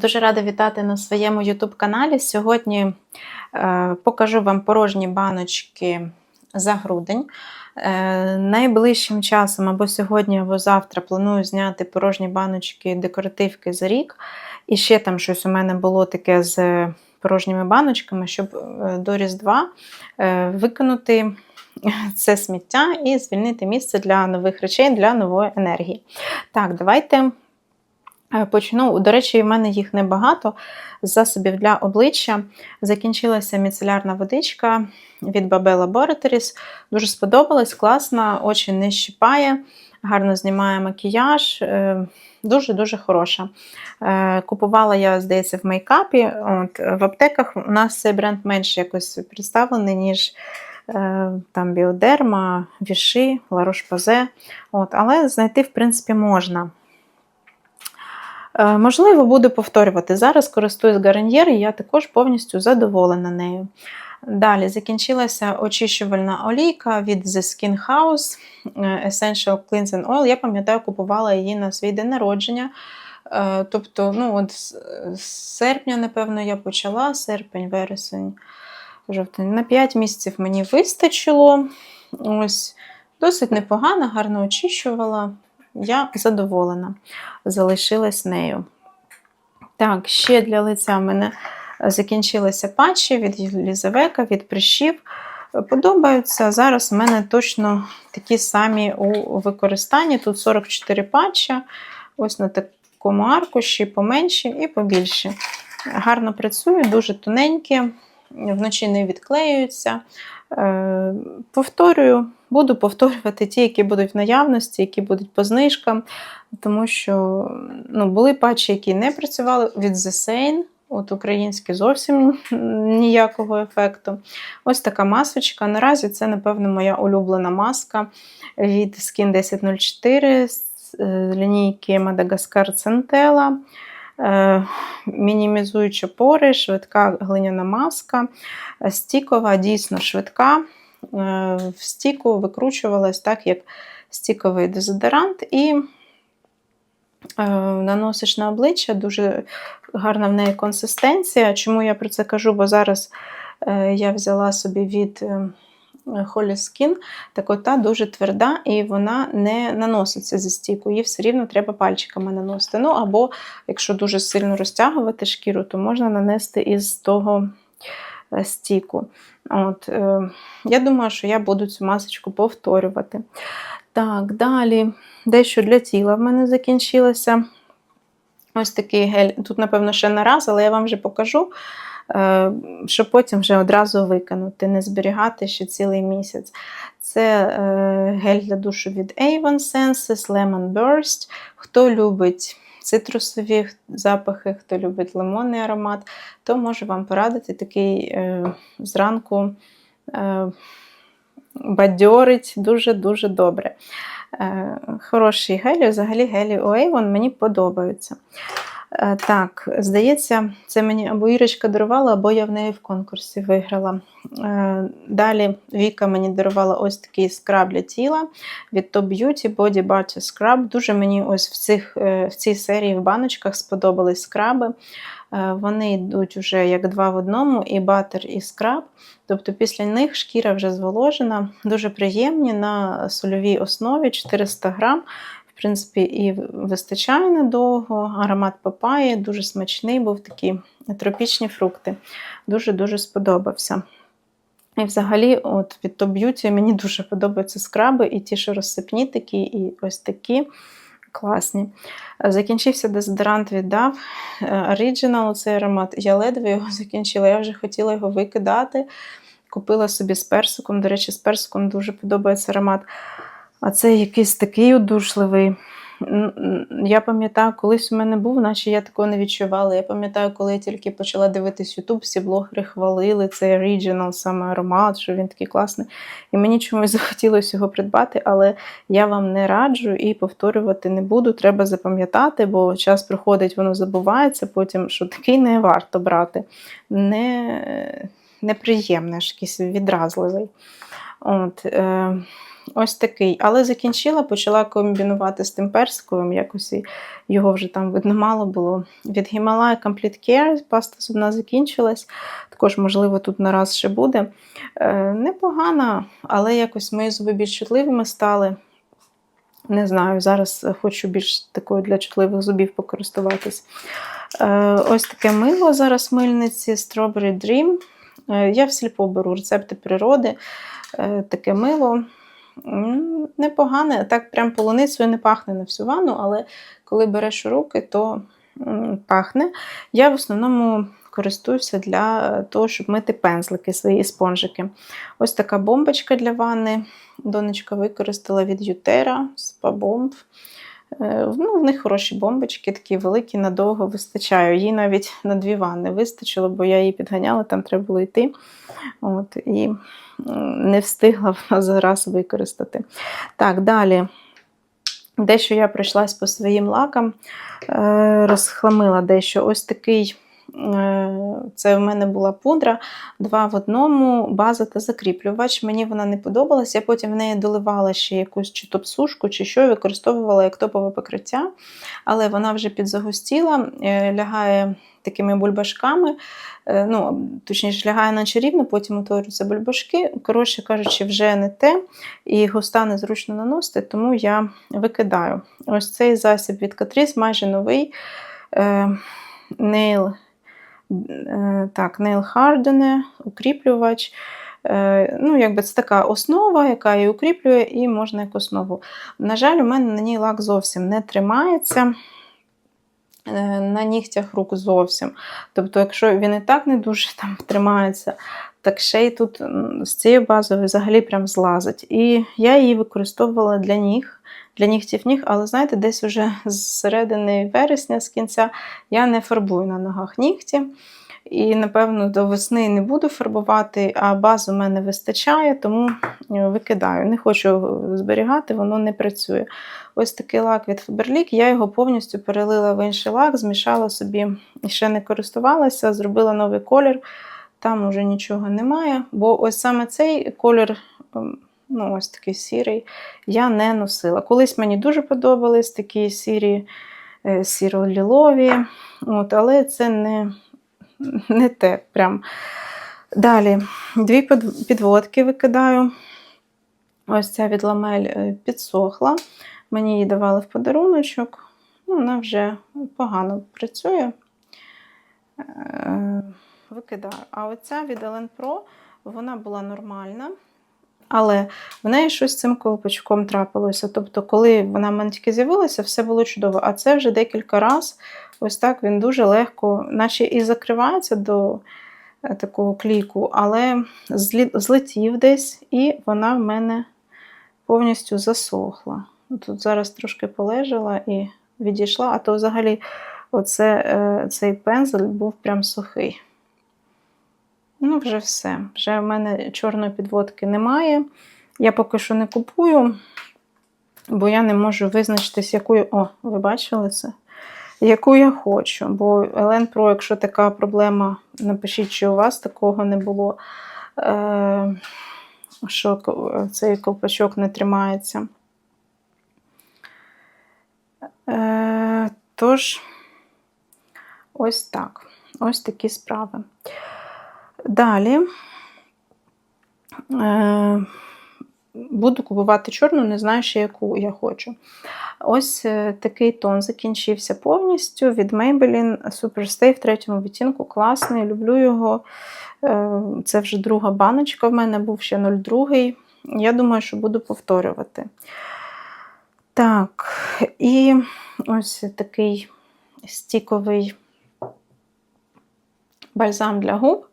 Дуже рада вітати на своєму YouTube каналі. Сьогодні е, покажу вам порожні баночки за грудень. Е, найближчим часом або сьогодні, або завтра планую зняти порожні баночки декоративки за рік. І ще там щось у мене було таке з порожніми баночками, щоб е, до Різдва е, викинути це сміття і звільнити місце для нових речей, для нової енергії. Так, давайте. Е, Почну, до речі, в мене їх небагато. Засобів для обличчя закінчилася міцелярна водичка від Babe Laboratories. Дуже сподобалась, класна, очі не щипає, гарно знімає макіяж. е, Дуже-дуже хороша. Е, Купувала я, здається, в мейкапі. От, В аптеках у нас цей бренд менш якось представлений, ніж там Біодерма, Віши, Ларош-Пазе. Але знайти, в принципі, можна. Е, Можливо, буду повторювати. Зараз користуюсь Гарньєр, і я також повністю задоволена нею. Далі закінчилася очищувальна олійка від The Skin House е, Essential Cleansing Oil. Я пам'ятаю, купувала її на свій день народження. Е, Тобто, ну, от з серпня, напевно, я почала, серпень, вересень, жовтень. На 5 місяців мені вистачило. Ось, Досить непогано, гарно очищувала. Я задоволена, залишилась нею. Так, ще для лиця в мене закінчилися патчі від Лізавека, від прищів. Подобаються. Зараз в мене точно такі самі у використанні. Тут 44 патча, ось на такому аркуші, поменші і побільші. Гарно працюють, дуже тоненькі, вночі не відклеюються. Е, Повторюю, буду повторювати ті, які будуть в наявності, які будуть по знижкам, тому що ну, були патчі, які не працювали від The Sane, от українські зовсім ніякого ефекту. Ось така масочка. Наразі це, напевно, моя улюблена маска від Skin 1004 з е, лінійки Madagascar Centella. Е, Мінімізуюча пори, швидка глиняна маска, стікова, дійсно швидка. Е, В стіку викручувалась так, як стіковий дезодорант, і е, наносиш на обличчя, дуже гарна в неї консистенція. Чому я про це кажу? Бо зараз е, я взяла собі від Holy Skin, так от та дуже тверда, і вона не наноситься зі стіку, її все рівно треба пальчиками наносити. Ну, або якщо дуже сильно розтягувати шкіру, то можна нанести із того стіку. От, е, Я думаю, що я буду цю масочку повторювати. Так, далі дещо для тіла в мене закінчилося. Ось такий гель. Тут, напевно, ще не раз, але я вам вже покажу, е, щоб потім вже одразу викинути, не зберігати ще цілий місяць. Це е, гель для душу від Avon Senses Lemon Burst. Хто любить цитрусові запахи, хто любить лимонний аромат, то можу вам порадити такий е, зранку бадьорить дуже-дуже добре. Е, Хороший гелі взагалі гелі Уейвон мені подобаються. Е, Так, здається, це мені або Ірочка дарувала, або я в неї в конкурсі виграла. Е, Далі Віка мені дарувала ось такий скраб для тіла від Top Beauty Body Butter Scrub. Дуже мені ось в, цих, е, в цій серії в баночках сподобались скраби. Вони йдуть вже як два в одному, і батер, і скраб. Тобто після них шкіра вже зволожена, дуже приємні на сольовій основі 400 грам. В принципі, і вистачає надовго. Аромат папаї, дуже смачний, був такі тропічні фрукти. Дуже-дуже сподобався. І взагалі, от від Top Beauty мені дуже подобаються скраби, і ті, що розсипні такі, і ось такі класні. Закінчився дезодорант від DAV Original, цей аромат. Я ледве його закінчила, я вже хотіла його викидати. Купила собі з персиком. До речі, з персиком дуже подобається аромат. А це якийсь такий удушливий. Я пам'ятаю, колись у мене був, наче я такого не відчувала. Я пам'ятаю, коли я тільки почала дивитись YouTube, всі блогери хвалили цей оригінал, саме аромат, що він такий класний. І мені чомусь захотілося його придбати, але я вам не раджу і повторювати не буду. Треба запам'ятати, бо час приходить, воно забувається потім, що такий не варто брати. Не, неприємний, аж якийсь відразливий. От, е, ось такий. Але закінчила, почала комбінувати з тим персиковим, якось його вже там видно мало було. Від Himalaya Complete Care паста зубна закінчилась. Також, можливо, тут на раз ще буде. Е, непогана, але якось мої зуби більш чутливими стали. Не знаю, зараз хочу більш такою для чутливих зубів покористуватись. Е, ось таке мило зараз в мильниці Strawberry Dream. Е, Я всліпо беру рецепти природи, е, таке мило. Непогане, так прям полуницею не пахне на всю ванну, але коли береш у руки, то пахне. Я в основному користуюся для того, щоб мити пензлики, свої спонжики. Ось така бомбочка для ванни. Донечка використала від Ютера Спабомб. Е, Ну, в них хороші бомбочки, такі великі, надовго вистачає. Їй навіть на дві ванни вистачило, бо я її підганяла, там треба було йти. От, і не встигла вона зараз використати. Так, далі. Дещо я пройшлась по своїм лакам, е, розхламила дещо. Ось такий. Е, Це в мене була пудра, два в одному, база та закріплювач. Мені вона не подобалась. Я потім в неї доливала ще якусь чи топсушку, чи що, використовувала як топове покриття, але вона вже підзагустіла, е, лягає такими бульбашками. Е, Ну, точніше, лягає наче рівно, потім утворюються бульбашки. Коротше кажучи, вже не те, і густа незручно наносити, тому я викидаю. Ось цей засіб від Catrice, майже новий. Е, так, Nail Hardener, укріплювач. Е, Ну, якби це така основа, яка її укріплює, і можна як основу. На жаль, у мене на ній лак зовсім не тримається. е, На нігтях рук зовсім. Тобто, якщо він і так не дуже там тримається, так ще й тут з цією базою взагалі прям злазить. І я її використовувала для ніг, для нігтів ніг, але знаєте, десь вже з середини вересня, з кінця, я не фарбую на ногах нігті. І, напевно, до весни не буду фарбувати, а базу в мене вистачає, тому е, викидаю. Не хочу зберігати, воно не працює. Ось такий лак від Faberlic, я його повністю перелила в інший лак, змішала собі ще не користувалася, зробила новий колір. Там уже нічого немає, бо ось саме цей колір, ем, ну ось такий сірий, я не носила. Колись мені дуже подобались такі сірі, е, сіро-лілові, от, але це не, не те. прям. Далі дві підводки викидаю. Ось ця від ламель е, підсохла. Мені її давали в подаруночок. Ну, вона вже погано працює. Е, Викидаю. А оця від Ellen Pro, вона була нормальна. Але в неї щось з цим колпачком трапилося. Тобто, коли вона в мене тільки з'явилася, все було чудово. А це вже декілька разів, ось так він дуже легко, наче і закривається до е, такого кліку, але злетів десь, і вона в мене повністю засохла. Тут зараз трошки полежала і відійшла, а то взагалі оце, е, цей пензель був прям сухий. Ну, вже все. Вже в мене чорної підводки немає. Я поки що не купую, бо я не можу визначитись, якою. О, ви бачили це? Яку я хочу. Бо Елен Pro, якщо така проблема, напишіть, чи у вас такого не було, е- що цей ковпачок не тримається. Е- тож, ось так. Ось такі справи. Далі е, буду купувати чорну, не знаю ще, яку я хочу. Ось е, такий тон закінчився повністю від Maybelline Superstay в третьому відтінку. Класний, люблю його. Е, Це вже друга баночка в мене, був ще 02. Я думаю, що буду повторювати. Так, і ось такий стіковий бальзам для губ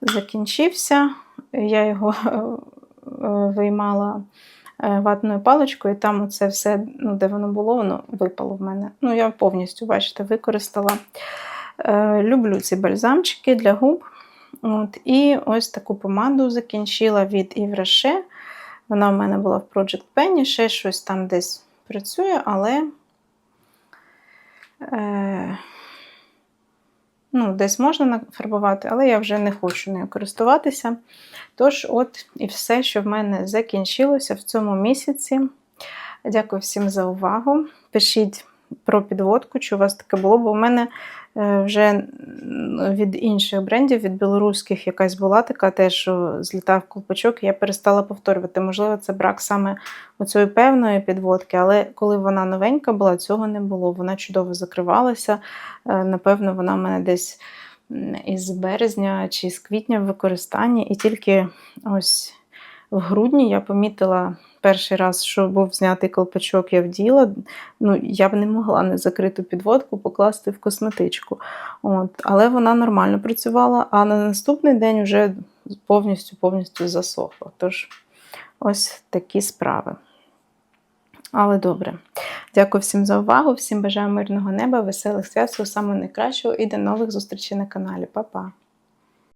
закінчився. Я його е, виймала е, ватною паличкою, і там це все, ну, де воно було, воно випало в мене. Ну, я повністю, бачите, використала. Е, Люблю ці бальзамчики для губ. От, і ось таку помаду закінчила від Rocher. Вона в мене була в Project Penny, ще щось там десь працює, але. Е, Ну, десь можна нафарбувати, але я вже не хочу нею користуватися. Тож, от і все, що в мене закінчилося в цьому місяці. Дякую всім за увагу. Пишіть про підводку, чи у вас таке було, бо в мене е, вже від інших брендів, від білоруських якась була така, теж злітав колпачок, я перестала повторювати. Можливо, це брак саме оцієї певної підводки, але коли вона новенька була, цього не було. Вона чудово закривалася. Е, Напевно, вона в мене десь із березня чи з квітня в використанні, і тільки ось в грудні я помітила перший раз, що був знятий колпачок, я вділа. Ну, я б не могла не закриту підводку покласти в косметичку. От. Але вона нормально працювала, а на наступний день вже повністю повністю засохла. Тож ось такі справи. Але добре. Дякую всім за увагу, всім бажаю мирного неба, веселих свят, всього найкращого і до нових зустрічей на каналі. Па-па!